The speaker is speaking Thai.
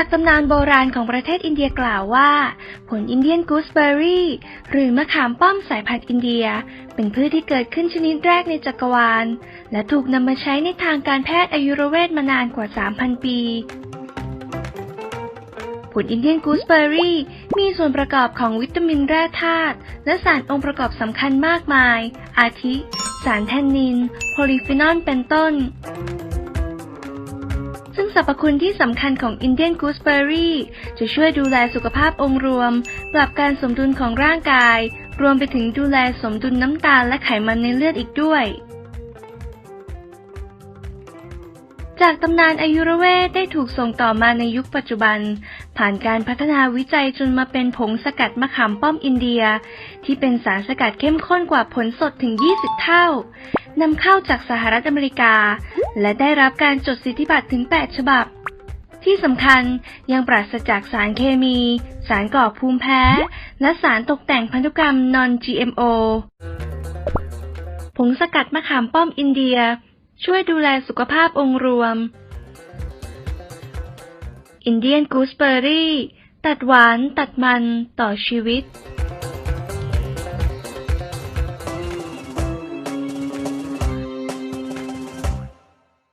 จากตำนานโบราณของประเทศอินเดียกล่าวว่า ผลอินเดียนกูสเบอร์รี่ หรือมะขามป้อมสายพันธุ์อินเดีย เป็นพืชที่เกิดขึ้นชนิดแรกในจักรวาล และถูกนำมาใช้ในทางการแพทย์อายุรเวทมานานกว่า 3,000 ปี ผลอินเดียนกูสเบอร์รี่มีส่วนประกอบของวิตามินแร่ธาตุและสารองค์ประกอบสำคัญมากมาย อาทิ สารแทนนิน โพลีฟีนอลเป็นต้น รรพคุณที่สำคัญของอินเดียนกูสเบอร์รี่จะช่วยดูแลสุขภาพองค์รวม ปรับการสมดุลของร่างกาย รวมไปถึงดูแลสมดุลน้ำตาลและไขมันในเลือดอีกด้วย จากตำนานอายุรเวทได้ถูกส่งต่อมาในยุคปัจจุบัน ผ่านการพัฒนาวิจัยจนมาเป็นผงสกัดมะขามป้อมอินเดีย ที่เป็นสารสกัดเข้มข้นกว่าผลสดถึง 20 เท่านำเข้าจากสหรัฐอเมริกา และได้รับการจดสิทธิบัตรถึง 8 ฉบับ ที่สำคัญยังปราศจากสารเคมี สารก่อภูมิแพ้ และสารตกแต่งพันธุกรรม non-GMO ผงสกัดมะขามป้อมอินเดีย ช่วยดูแลสุขภาพองค์รวม อินเดียนกูสเบอร์รี่ ตัดหวานตัดมันต่อชีวิต